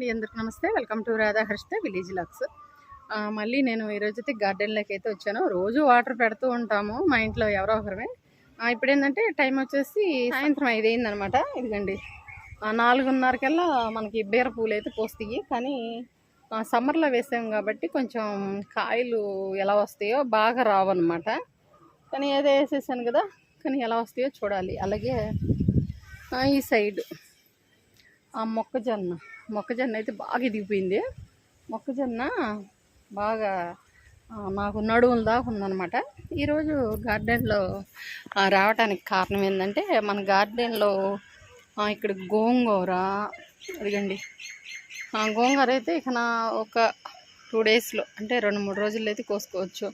మీ అందరికి నమస్తే. Welcome to Radhaharshita village vlogs. మళ్ళీ నేను ఈరోజైతే గార్డెన్లోకి అయితే వచ్చాను. రోజు వాటర్ పెడుతూ ఉంటాము మా ఇంట్లో ఎవరో ఒకరమే. ఇప్పుడు ఏంటంటే టైం వచ్చేసి సాయంత్రం ఐదు అయిందనమాట ఇదిగండి నాలుగున్నరకల్లా మనకి బీర పూలు అయితే పోస్తాయి. కానీ సమ్మర్లో వేసాం కాబట్టి కొంచెం కాయలు ఎలా వస్తాయో బాగా రావన్నమాట. కానీ ఏదో వేసేసాను కదా. కానీ ఎలా వస్తాయో చూడాలి. అలాగే ఈ సైడ్. ఆ మొక్కజొన్న. మొక్కజొన్న అయితే బాగా ఎదిగిపోయింది మొక్కజొన్న బాగా నాకు నడుముల దాకా ఉందనమాట ఈరోజు గార్డెన్లో రావడానికి కారణం ఏంటంటే మన గార్డెన్లో ఇక్కడ గోంగూర అదిగండి ఆ, గోంగూర అయితే ఇక నా ఒక టూ డేస్లో అంటే రెండు మూడు రోజుల్లో అయితే కోసుకోవచ్చు.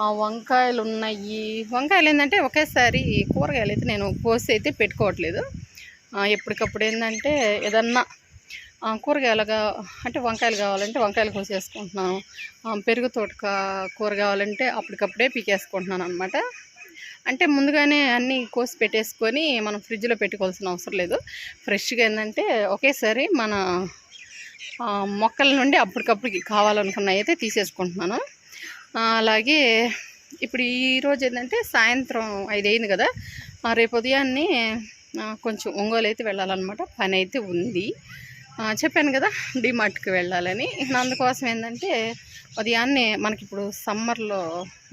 ఆ వంకాయలు ఉన్నాయి వంకాయలు ఏంటంటే ఒకేసారి కూరగాయలు అయితే నేను కోసి అయితే పెట్టుకోవట్లేదు. ఎప్పటికప్పుడు ఏంటంటే ఏదన్నా కూరగాయలుగా అంటే వంకాయలు కావాలంటే వంకాయలు కోసేసుకుంటున్నాను. పెరుగు తోటక కూర కావాలంటే అప్పటికప్పుడే పీకేసుకుంటున్నాను అనమాట అంటే ముందుగానే అన్నీ కోసి పెట్టేసుకొని మనం ఫ్రిడ్జ్లో పెట్టుకోవాల్సిన అవసరం లేదు. ఫ్రెష్గా ఏంటంటే ఒకేసారి మన మొక్కల నుండి అప్పటికప్పుడు కావాలనుకున్నవి అయితే తీసేసుకుంటున్నాను. అలాగే ఇప్పుడు ఈరోజు ఏంటంటే సాయంత్రం ఐదు అయింది కదా రేపు ఉదయాన్నే కొంచెం ఒంగోలు అయితే వెళ్ళాలన్నమాట. పని అయితే ఉంది చెప్పాను కదా డిమార్ట్కి వెళ్ళాలని. అందుకోసం ఏంటంటే ఉదయాన్నే మనకిప్పుడు సమ్మర్లో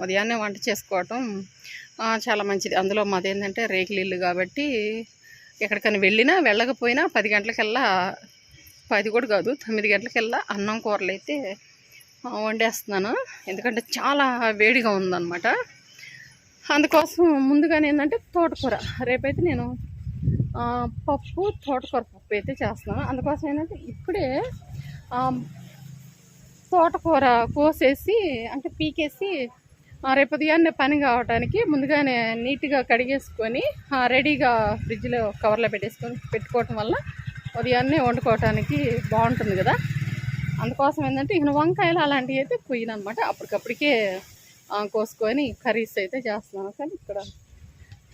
ఉదయాన్నే వంట చేసుకోవటం చాలా మంచిది. అందులో మాది ఏంటంటే రేకులిల్లు కాబట్టి ఎక్కడికైనా వెళ్ళినా వెళ్ళకపోయినా పది గంటలకల్లా పది కూడా కాదు తొమ్మిది గంటలకల్లా అన్నం కూరలు అయితే వండేస్తున్నాను. ఎందుకంటే చాలా వేడిగా ఉందన్నమాట. అందుకోసం ముందుగానే ఏంటంటే తోటకూర. రేపైతే నేను పప్పు తోటకూర పప్పు అయితే చేస్తున్నాను. అందుకోసం ఏంటంటే ఇప్పుడే తోటకూర కోసేసి అంటే పీకేసి రేపు ఉదయాన్నే పని కావడానికి ముందుగానే నీట్గా కడిగేసుకొని రెడీగా ఫ్రిడ్జ్లో కవర్లో పెట్టేసుకొని పెట్టుకోవటం వల్ల ఉదయాన్నే వండుకోవటానికి బాగుంటుంది కదా. అందుకోసం ఏంటంటే ఇక వంకాయలు అలాంటివి అయితే అనమాట అప్పటికప్పటికే కోసుకొని కర్రీస్ అయితే చేస్తున్నాను. కానీ ఇక్కడ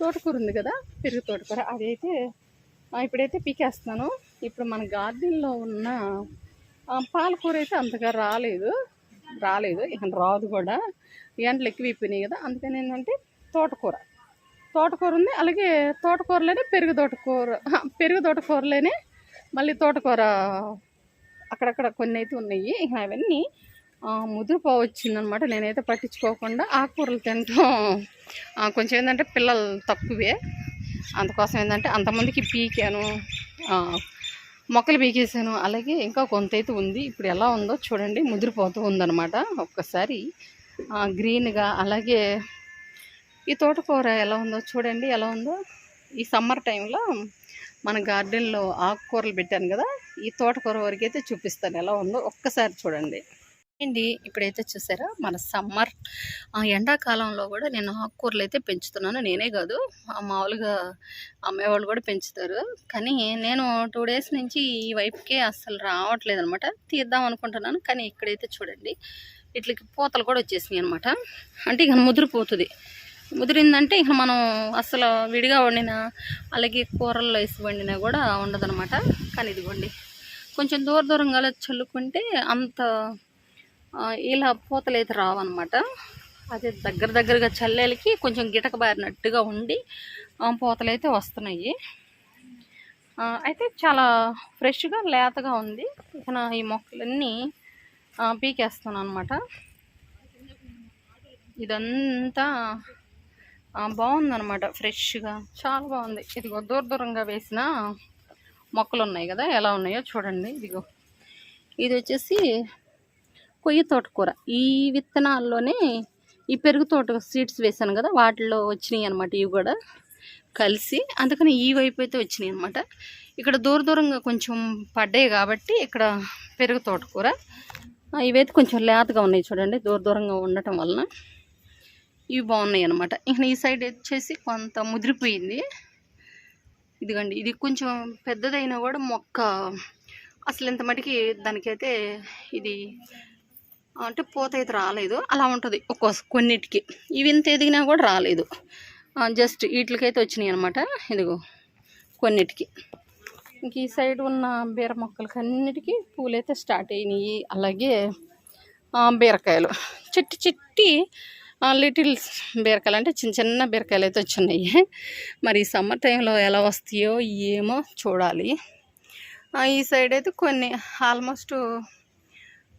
తోటకూర ఉంది కదా పెరుగు తోటకూర. అది అయితే ఇప్పుడైతే పీకేస్తున్నాను. ఇప్పుడు మన గార్డెన్లో ఉన్న పాలకూర అయితే అంతగా రాలేదు. రాలేదు ఇక రాదు కూడా. ఎండలు ఎక్కువైపోయినాయి కదా అందుకని ఏంటంటే తోటకూర. తోటకూర ఉంది అలాగే తోటకూరలోనే పెరుగు తోటకూర. పెరుగు తోటకూరలోనే మళ్ళీ తోటకూర అక్కడక్కడ కొన్ని అయితే ఉన్నాయి. ఇక అవన్నీ ఆ, వచ్చిందనమాట. నేనైతే పట్టించుకోకుండా ఆకుకూరలు తినటం కొంచెం ఏంటంటే పిల్లలు తక్కువే. అందుకోసం ఏంటంటే అంతమందికి పీకాను మొక్కలు పీకేసాను అలాగే ఇంకా కొంత అయితే ఉంది. ఇప్పుడు ఎలా ఉందో చూడండి. ముదిరిపోతూ ఉందన్నమాట ఒక్కసారి. గ్రీన్గా అలాగే ఈ తోటకూర ఎలా ఉందో చూడండి. ఎలా ఉందో? ఈ సమ్మర్ టైంలో మన గార్డెన్లో ఆకుకూరలు పెట్టాను కదా. ఈ తోటకూర వరకు అయితే చూపిస్తాను ఎలా ఉందో ఒక్కసారి చూడండి. ఏంటి ఇప్పుడైతే చూసారా మన సమ్మర్ ఎండాకాలంలో కూడా నేను ఆకుకూరలు అయితే పెంచుతున్నాను. నేనే కాదు ఆ మామూలుగా అమ్మేవాళ్ళు కూడా పెంచుతారు. కానీ నేను టూ డేస్ నుంచి ఈ వైపుకే అస్సలు రావట్లేదు అనమాట తీద్దాం అనుకుంటున్నాను కానీ ఇక్కడైతే చూడండి ఇట్లకి పూతలు కూడా వచ్చేసినాయి అనమాట. అంటే ఇక ముదిరిపోతుంది. ముదిరిందంటే ఇక మనం అసలు విడిగా వండిన అలాగే కూరల్లో వేసి వండినా కూడా ఉండదనమాట. కానీ ఇదిగోండి కొంచెం దూర దూరంగా చల్లుకుంటే అంత ఇలా పూతలు అయితే రావన్నమాట. అదే దగ్గర దగ్గరగా చల్లేలకి కొంచెం గిటక బారినట్టుగా ఉండి ఆ, పూతలు అయితే వస్తున్నాయి. అయితే చాలా ఫ్రెష్గా లేతగా ఉంది. ఇక నా ఈ మొక్కలన్నీ పీకేస్తున్నాను అనమాట ఇదంతా బాగుందనమాట బాగుందన్నమాట ఫ్రెష్గా. చాలా బాగుంది. ఇదిగో దూర దూరంగా వేసిన మొక్కలు ఉన్నాయి కదా ఎలా ఉన్నాయో చూడండి. ఇదిగో ఇది వచ్చేసి కొయ్య తోటకూర. ఈ విత్తనాల్లోనే ఈ పెరుగు తోట సీడ్స్ వేసాను కదా వాటిలో వచ్చినాయి అనమాట ఇవి కూడా కలిసి. అందుకని ఈ వైపు అయితే వచ్చినాయి అనమాట ఇక్కడ దూర దూరంగా కొంచెం పడ్డాయి కాబట్టి ఇక్కడ పెరుగు తోటకూర. ఇవైతే కొంచెం లేతగా ఉన్నాయి చూడండి దూర దూరంగా ఉండటం వలన. ఇవి బాగున్నాయి అనమాట ఇంకా ఈ సైడ్ వచ్చేసి కొంత ముదిరిపోయింది. ఇదిగండి ఇది కొంచెం పెద్దదైనా కూడా మొక్క అసలు ఇంత మటుకి దానికైతే ఇది అంటే పూత అయితే రాలేదు. అలా ఉంటుంది ఒక్కో కొన్నిటికి. ఇవి ఇంత ఎదిగినా కూడా రాలేదు. జస్ట్ వీటికైతే వచ్చినాయి అనమాట ఇదిగో కొన్నిటికి. ఇంక ఈ సైడ్ ఉన్న బీర మొక్కలకి అన్నిటికీ పూలైతే స్టార్ట్ అయినాయి. అలాగే బీరకాయలు. చిట్టి చిట్టి లిటిల్ బీరకాయలు అంటే చిన్న చిన్న బీరకాయలు అయితే వచ్చినాయి. మరి సమ్మర్ టైంలో ఎలా వస్తాయో ఏమో చూడాలి. ఈ సైడ్ అయితే కొన్ని ఆల్మోస్ట్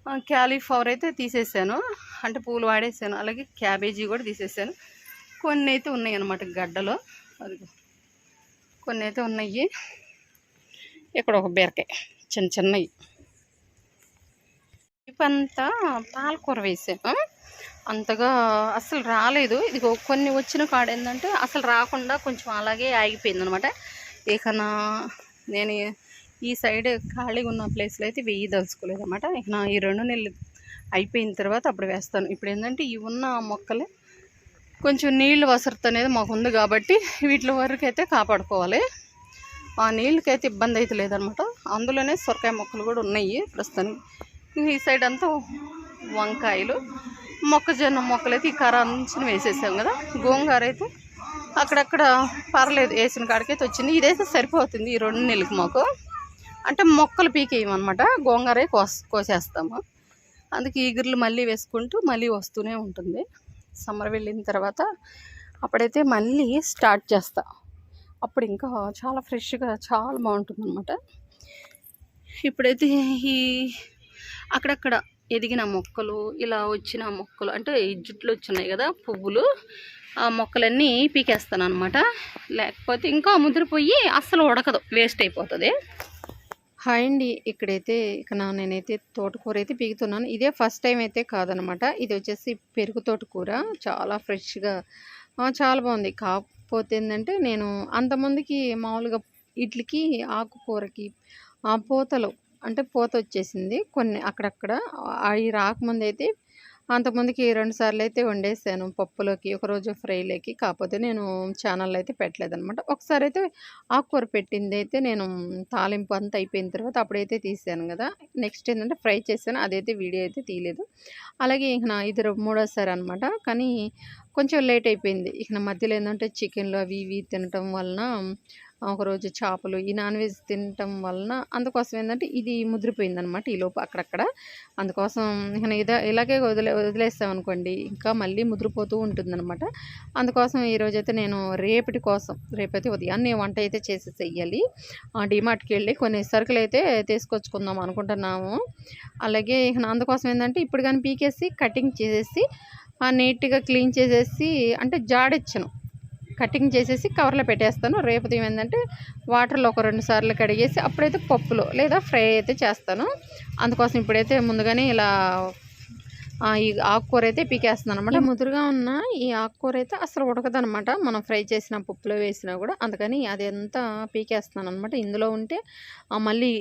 క్యాలీఫ్లవర్ అయితే తీసేసాను. అంటే పూలు వాడేసాను. అలాగే క్యాబేజీ కూడా తీసేసాను. కొన్ని అయితే ఉన్నాయి అన్నమాట గడ్డలో. అది కొన్ని అయితే ఉన్నాయి. ఇక్కడ ఒక బీరకాయ. చిన్న చిన్నవి. ఇవంతా పాలకూర వేసాను. అంతగా అసలు రాలేదు. ఇది కొన్ని వచ్చిన కాడ ఏంటంటే అసలు రాకుండా కొంచెం అలాగే ఆగిపోయింది అనమాట ఇక నేను ఈ సైడ్ ఖాళీగా ఉన్న ప్లేస్లో అయితే వెయ్యి దలుచుకోలేదు అనమాట ఇక నా ఈ రెండు నెలలు అయిపోయిన తర్వాత అప్పుడు వేస్తాను. ఇప్పుడు ఏంటంటే ఇవి ఉన్న మొక్కలే కొంచెం నీళ్ళు వసరత అనేది మాకు ఉంది కాబట్టి వీటి వరకు అయితే కాపాడుకోవాలి. ఆ నీళ్ళకైతే ఇబ్బంది అయితే లేదనమాట అందులోనే సొరకాయ మొక్కలు కూడా ఉన్నాయి ప్రస్తుతానికి. ఈ సైడ్ అంతా వంకాయలు మొక్కజొన్న మొక్కలు అయితే ఈ కర అంచున వేసేసాం కదా. గోంగూర అయితే అక్కడక్కడ పర్లేదు వేసిన కాడికైతే వచ్చింది. ఇదైతే సరిపోతుంది ఈ రెండు నెలలకు మాకు. అంటే మొక్కలు పీకేయమన్నమాట. గోంగూరే కోస్ కోసేస్తాము. అందుకే ఈగిర్లు మళ్ళీ వేసుకుంటూ మళ్ళీ వస్తూనే ఉంటుంది. సమ్మర్ వెళ్ళిన తర్వాత అప్పుడైతే మళ్ళీ స్టార్ట్ చేస్తా. అప్పుడు ఇంకా చాలా ఫ్రెష్గా చాలా బాగుంటుంది అనమాట ఇప్పుడైతే ఈ అక్కడక్కడ ఎదిగిన మొక్కలు ఇలా వచ్చిన మొక్కలు అంటే ఈ జుట్లు వచ్చినాయి కదా పువ్వులు ఆ మొక్కలన్నీ పీకేస్తాను అనమాట లేకపోతే ఇంకా ముదిరిపోయి అస్సలు ఉడకదు వేస్ట్ అయిపోతుంది. హాయ్ అండి. ఇక్కడైతే ఇక నేనైతే తోటకూర అయితే పీగుతున్నాను ఇదే ఫస్ట్ టైం అయితే కాదనమాట. ఇది వచ్చేసి పెరుగు తోటకూర. చాలా ఫ్రెష్గా చాలా బాగుంది. కాకపోతే ఏంటంటే నేను అంతమందికి మామూలుగా ఇడ్లీకి ఆకుకూరకి ఆ పూతలు అంటే పూత వచ్చేసింది. కొన్ని అక్కడక్కడ అవి రాకముందు అయితే అంతకుముందుకి రెండు సార్లు అయితే వండేసాను పప్పులోకి ఒకరోజు ఫ్రైలోకి. కాకపోతే నేను ఛానల్ అయితే పెట్టలేదనమాట ఒకసారి అయితే ఆకుకూర పెట్టింది అయితే నేను తాలింపు అంతా అయిపోయిన తర్వాత అప్పుడైతే తీసాను కదా. నెక్స్ట్ ఏంటంటే ఫ్రై చేశాను అదైతే వీడియో అయితే తీయలేదు. అలాగే ఇక నా ఇది మూడోసారి అనమాట కానీ కొంచెం లేట్ అయిపోయింది. ఇక నా మధ్యలో ఏంటంటే చికెన్లు అవి ఇవి తినటం వలన ఒకరోజు చేపలు ఈ నాన్ వెజ్ తినటం వలన అందుకోసం ఏంటంటే ఇది ముదిరిపోయిందనమాట ఈ లోపు అక్కడక్కడ. అందుకోసం ఇదా ఇలాగే వదిలే వదిలేస్తామనుకోండి ఇంకా మళ్ళీ ముదిరిపోతూ ఉంటుందన్నమాట. అందుకోసం ఈరోజు అయితే నేను రేపటి కోసం రేపైతే ఉదయాన్నే వంట అయితే చేసి చెయ్యాలి డిమార్ట్కి వెళ్ళి కొన్ని సరుకులు అయితే తీసుకొచ్చుకుందాం అనుకుంటున్నాము. అలాగే అందుకోసం ఏంటంటే ఇప్పుడు కానీ పీకేసి కటింగ్ చేసేసి నీట్గా క్లీన్ చేసేసి అంటే జాడిచ్చను. కటింగ్ చేసేసి కవర్లో పెట్టేస్తాను. రేపు ఉదయం ఏంటంటే వాటర్లో ఒక రెండు సార్లు కడిగేసి అప్పుడైతే పప్పులో లేదా ఫ్రై అయితే చేస్తాను. అందుకోసం ఇప్పుడైతే ముందుగానే ఇలా ఈ ఆకుకూర అయితే పీకేస్తున్నాను అనమాట ముదురుగా ఉన్న ఈ ఆకుకూర అయితే అసలు ఉడకదనమాట మనం ఫ్రై చేసిన పప్పులో వేసినా కూడా. అందుకని అది అంతా పీకేస్తున్నాను అనమాట ఇందులో ఉంటే మళ్ళీ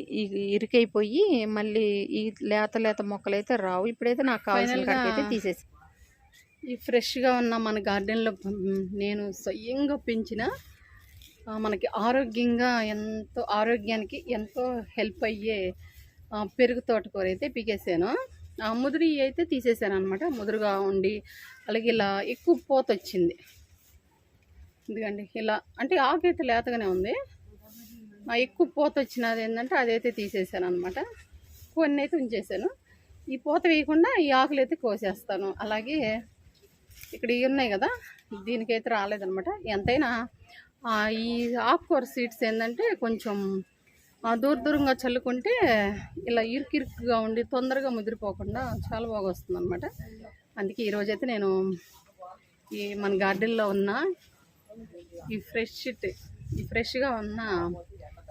ఇరికైపోయి మళ్ళీ ఈ లేత లేత మొక్కలు అయితే రావు. ఇప్పుడైతే నాకు కావాల్సిన అయితే తీసేసి ఈ ఫ్రెష్గా ఉన్న మన గార్డెన్లో నేను స్వయంగా పెంచిన మనకి ఆరోగ్యంగా ఎంతో ఆరోగ్యానికి ఎంతో హెల్ప్ అయ్యే పెరుగు తోటకూర అయితే పీకేసాను. ఆ ముదురు అయితే తీసేసాను అనమాట ముదురుగా ఉండి అలాగే ఇలా ఎక్కువ పోత వచ్చింది. ఎందుకండి ఇలా అంటే ఆకైతే లేతగానే ఉంది. ఎక్కువ పోత వచ్చినది ఏంటంటే అదైతే తీసేసాను అనమాట కొన్ని అయితే ఉంచేసాను. ఈ పోత వేయకుండా ఈ ఆకులు అయితే కోసేస్తాను. అలాగే ఇక్కడ ఇవి ఉన్నాయి కదా దీనికైతే రాలేదనమాట ఎంతైనా ఈ ఆకుకూర సీడ్స్ ఏంటంటే కొంచెం దూర దూరంగా చల్లుకుంటే ఇలా ఇరుకిరుకుగా ఉండి తొందరగా ముదిరిపోకుండా చాలా బాగా వస్తుంది అనమాట అందుకే ఈరోజైతే నేను ఈ మన గార్డెన్లో ఉన్న ఈ ఫ్రెష్ ఈ ఫ్రెష్గా ఉన్న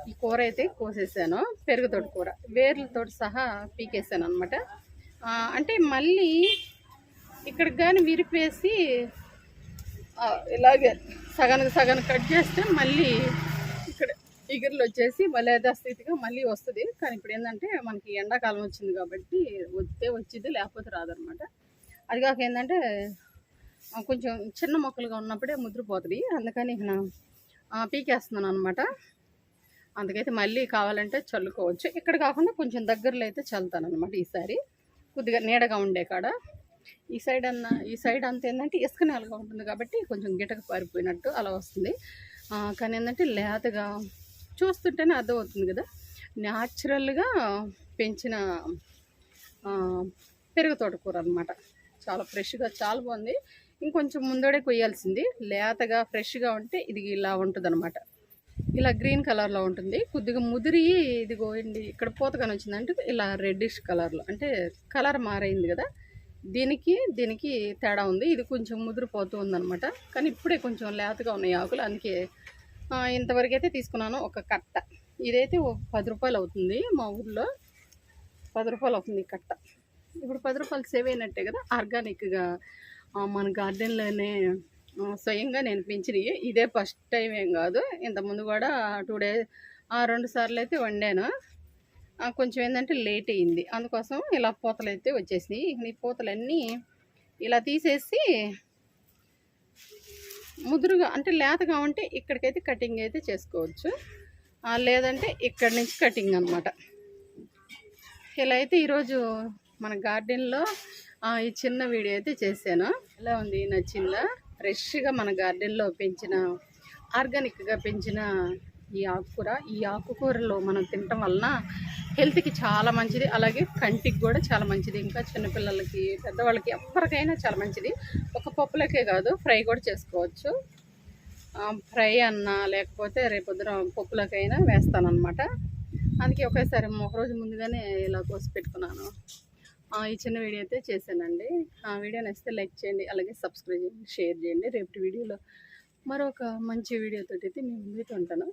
ఈ కూర అయితే కోసేసాను. పెరుగుతోటి కూర వేర్లతో సహా పీకేసాను అనమాట అంటే మళ్ళీ ఇక్కడికి కానీ విరిపేసి ఇలాగే సగానికి సగానికి కట్ చేస్తే మళ్ళీ ఇక్కడ ఇగురులు వచ్చేసి మళ్ళీ యథాస్థితిగా మళ్ళీ వస్తుంది. కానీ ఇప్పుడు ఏంటంటే మనకి ఎండాకాలం వచ్చింది కాబట్టి వస్తే వచ్చింది లేకపోతే రాదనమాట అది కాక ఏంటంటే కొంచెం చిన్న మొక్కలుగా ఉన్నప్పుడే ముద్రపోతుంది. అందుకని ఇక పీకేస్తున్నాను అనమాట అందుకైతే మళ్ళీ కావాలంటే చల్లుకోవచ్చు. ఇక్కడ కాకుండా కొంచెం దగ్గరలో అయితే చల్లుతాను అనమాట ఈసారి. కొద్దిగా నీడగా ఉండే కాడ. ఈ సైడ్ అన్న ఈ సైడ్ అంత ఏంటంటే ఇసుక నేలగా ఉంటుంది కాబట్టి కొంచెం గిటక పారిపోయినట్టు అలా వస్తుంది. కానీ ఏంటంటే లేతగా చూస్తుంటేనే అర్థమవుతుంది కదా. న్యాచురల్గా పెంచిన పెరుగు తోటకూర అనమాట చాలా ఫ్రెష్గా చాలా బాగుంది. ఇంకొంచెం ముందడే కొయ్యాల్సింది. లేతగా ఫ్రెష్గా ఉంటే ఇది ఇలా ఉంటుంది ఇలా గ్రీన్ కలర్లో ఉంటుంది. కొద్దిగా ముదిరి ఇది గోయండి ఇక్కడ పూతగాని వచ్చిందంటే ఇలా రెడ్డిష్ కలర్లో అంటే కలర్ మారైంది కదా. దీనికి దీనికి తేడా ఉంది. ఇది కొంచెం ముదిరిపోతూ ఉందనమాట కానీ ఇప్పుడే కొంచెం లేతగా ఉన్నాయి ఆకులు. అందుకే ఇంతవరకు అయితే తీసుకున్నాను ఒక కట్ట. ఇదైతే పది రూపాయలు అవుతుంది మా ఊర్లో. పది రూపాయలు అవుతుంది కట్ట. ఇప్పుడు పది రూపాయలు సేవ్ అయినట్టే కదా. ఆర్గానిక్గా మన గార్డెన్లోనే స్వయంగా నేను పెంచినవి. ఇదే ఫస్ట్ టైం ఏం కాదు. ఇంతకుముందు కూడా టూ డేస్ రెండు సార్లు అయితే వండాను. కొంచెం ఏంటంటే లేట్ అయింది అందుకోసం ఇలా పూతలు అయితే వచ్చేసినాయి ఈ పూతలన్నీ ఇలా తీసేసి ముదురుగా అంటే లేతగా ఉంటే ఇక్కడికైతే కటింగ్ అయితే చేసుకోవచ్చు. లేదంటే ఇక్కడి నుంచి కటింగ్ అనమాట ఇలా అయితే ఈరోజు మన గార్డెన్లో ఈ చిన్న వీడియో అయితే చేశాను. ఎలా ఉంది? నచ్చిందా? ఫ్రెష్గా మన గార్డెన్లో పెంచిన ఆర్గానిక్గా పెంచిన ఈ ఆకుకూర. ఈ ఆకుకూరలో మనం తినటం వలన హెల్త్కి చాలా మంచిది. అలాగే కంటికి కూడా చాలా మంచిది. ఇంకా చిన్నపిల్లలకి పెద్దవాళ్ళకి ఎవరికైనా చాలా మంచిది. ఒక పప్పులకే కాదు ఫ్రై కూడా చేసుకోవచ్చు. ఫ్రై అన్నా లేకపోతే రేపొద్దున పప్పులకైనా వేస్తానన్నమాట. అందుకే ఒకేసారి ఒక రోజు ముందుగానే ఇలా కోసి పెట్టుకున్నాను. ఈ చిన్న వీడియో అయితే చేశానండి. ఆ వీడియో నచ్చితే లైక్ చేయండి అలాగే సబ్స్క్రైబ్ చేయండి షేర్ చేయండి. రేపటి వీడియోలో మరొక మంచి వీడియోతో అయితే మేము ముందుకు ఉంటాను.